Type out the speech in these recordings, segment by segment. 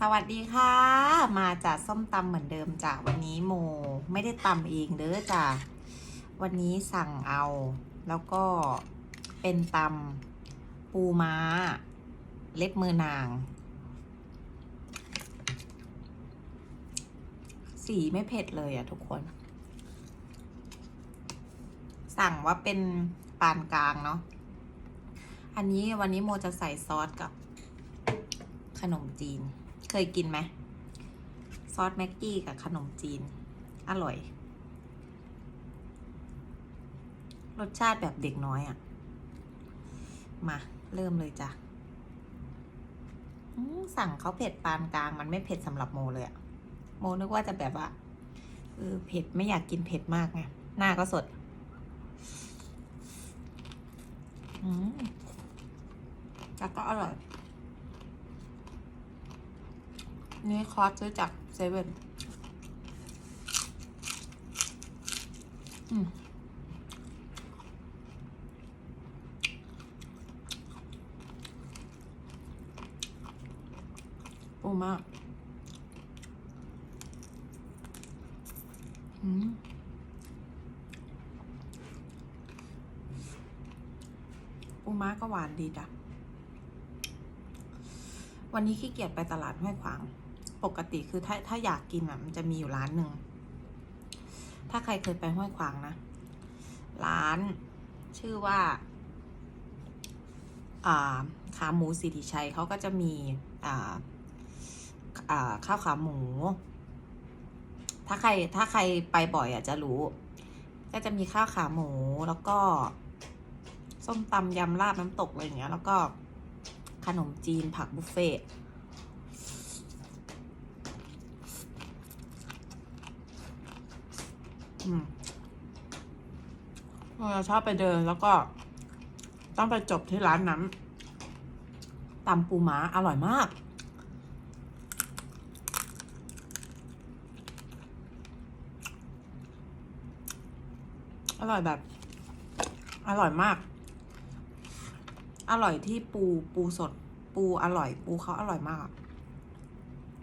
สวัสดีค่ะ มาจากส้มตำเหมือนเดิมจ้ะวันนี้โม ไม่ได้ตำเองเด้อจ้ะวันนี้สั่งเอา แล้วก็เป็นตำปูม้า เล็บมือนาง สีไม่เผ็ดเลยอะทุกคน สั่งว่าเป็นปานกลางเนาะอันนี้วันนี้โมจะใส่ซอสกับขนมจีน ยกินไหมซอสแม็กกี้กับขนมจีน อร่อย รสชาติแบบเด็กน้อยอะ่ะ มาเริ่มเลยจ้ะสั่งเขาเผ็ดปานกลาง มันไม่เผ็ดสำหรับโมเลยอะโมนึกว่าจะแบบว่าเออเผ็ดไม่อยากกินเผ็ดมากไงหน้าก็สดอืมแล้วก็อร่อย นี่คอร์สซื้อจากเซเว่นอืมปูมากอืมปูม้าก็หวานดีจ้ะ วันนี้ขี้เกียจไปตลาดห้วยขวาง ปกติคือถ้าถ้าอยากกินอะมันจะมีอยู่ร้านหนึ่ง ถ้าใครเคยไปห้วยขวางนะ ร้านชื่อว่าอ่าขาหมูสิริชัยเขาก็จะมีอ่าอ่าข้าวขาหมู ถ้าใครถ้าใครไปบ่อยอะจะรู้ ก็จะมีข้าวขาหมูแล้วก็ ส้มตำยำลาบน้ำตกอะไรอย่างเงี้ย แล้วก็ขนมจีนผักบุฟเฟ่ต์อืม เราชอบไปเดินแล้วก็ ต้องไปจบที่ร้านนั้นตำปูม้าอร่อยมาก อร่อยแบบ อร่อยมาก อร่อยที่ปูปูสด ปูอร่อย ปูเขาอร่อยมาก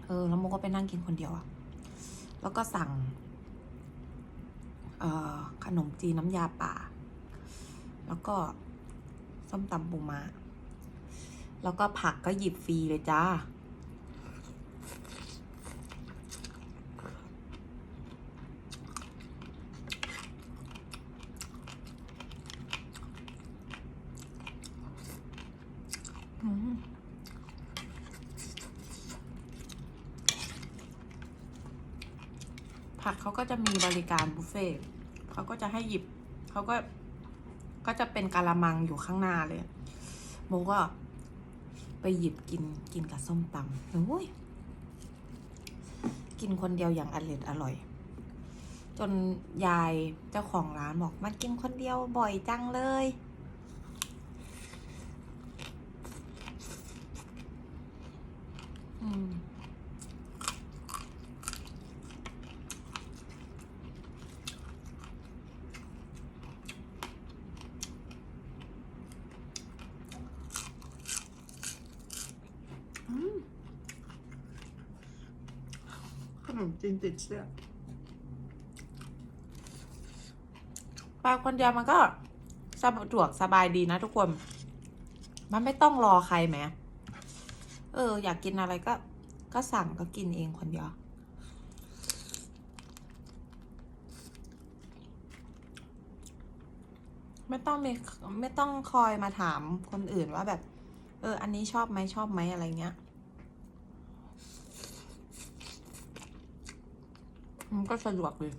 เออ แล้วโมก็ไปนั่งกินคนเดียวอะแล้วก็สั่ง ขนมจีนน้ำยาป่า แล้วก็ส้มตำปูมา แล้วก็ผักก็หยิบฟรีเลยจ้า อืม ผักเขาก็จะมีบริการบุฟเฟ่ต์เขาก็จะให้หยิบเขาก็ก็จะเป็นกาละมังอยู่ข้างหน้าเลยโมก็ไปหยิบกินกินกับส้มตำโอ้ยกินคนเดียวอย่างอร่อยอร่อย จนยายเจ้าของร้านบอกมากินคนเดียวบ่อยจังเลย อืม ขนมจีนติดเสื้อไปคนเดียวมันก็สะดวกสบายดีนะทุกคน มันไม่ต้องรอใครไหม เออ อยากกินอะไรก็ ก็สั่งก็กินเองคนเดียว ไม่ต้องมีไม่ต้องคอยมาถามคนอื่นว่าแบบ เออ อันนี้ชอบไหมชอบไหมอะไรเงี้ย มันก็สะดวกเลย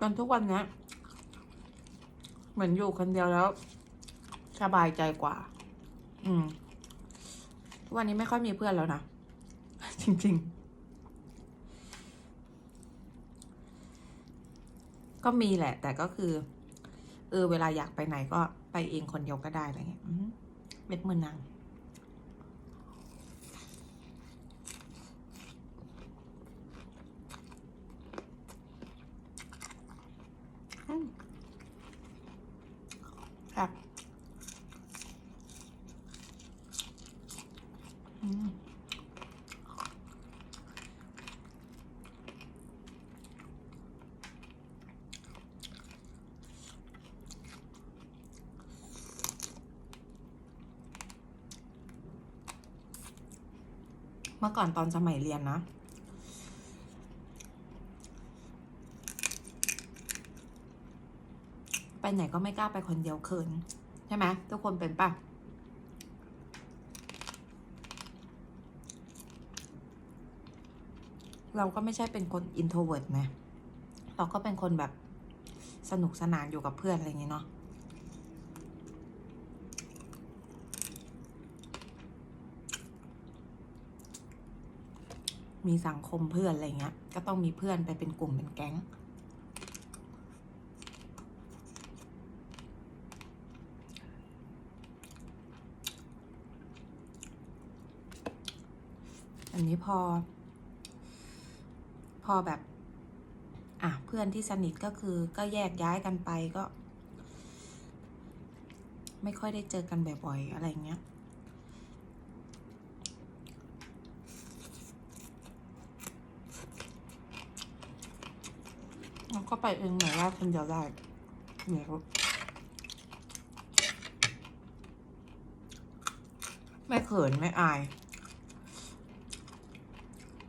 จนทุกวันนี้เหมือนอยู่คนเดียวแล้ว สบายใจกว่า อืมทุกวันนี้ไม่ค่อยมีเพื่อนแล้วนะ จริง ๆ ก็มีแหละ แต่ก็คือ เออ เวลาอยากไปไหนก็ไปเองคนเดียวก็ได้อะไรเงี้ย เป็ดมือนางครับอืม เมื่อก่อนตอนสมัยเรียนนะ ไปไหนก็ไม่กล้าไปคนเดียวเขินใช่ไหมทุกคนเป็นปะเราก็ไม่ใช่เป็นคนอินโทรเวิร์ดนะ เราก็เป็นคนแบบสนุกสนานอยู่กับเพื่อนอะไรอย่างเงี้ยเนาะ มีสังคมเพื่อนอะไรเงี้ย ก็ต้องมีเพื่อนไปเป็นกลุ่มเป็นแก๊ง อันนี้พอ พอแบบ อะ เพื่อนที่สนิทก็คือก็แยกย้ายกันไปก็ ไม่ค่อยได้เจอกันบ่อยๆอะไรเงี้ย เรา ก็ไปเองหน่อยว่าคนเดียวได้เดี๋ยวไม่เขินไม่อาย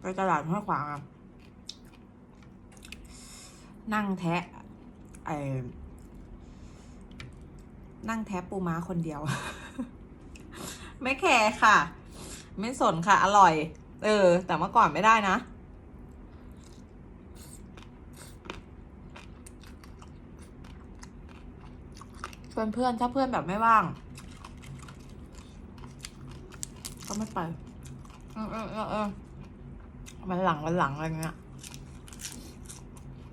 ไปตลาดห้วยขวางอะนั่งแทะไอ้นั่งแทะปูม้าคนเดียว ไม่แคร์ค่ะ ไม่สนค่ะ อร่อย เออ แต่เมื่อก่อนไม่ได้นะ เพื่อนเพื่อนถ้าเพื่อนแบบไม่ว่าง ก็ไม่ไปเออเออเออเออวันหลังวันหลังอะไรเงี้ย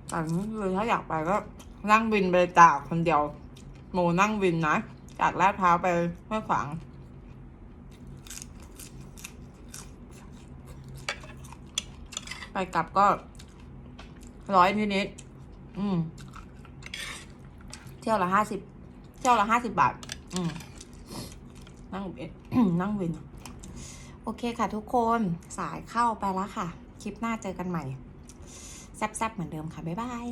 แต่นี่คือถ้าอยากไปก็นั่งวินไปจากคนเดียวโมนั่งวินนะ จากลาดพร้าวไปห้วยขวาง ไปกลับก็ร้อยนิดนิดอืม เที่ยวละห้าสิบ เท่าละห้าสิบบาท อืมนั่งนั่งวิน โอเคค่ะทุกคนสายเข้าไปแล้วค่ะ คลิปหน้าเจอกันใหม่ แซ่บๆ เหมือนเดิมค่ะ บ๊ายบาย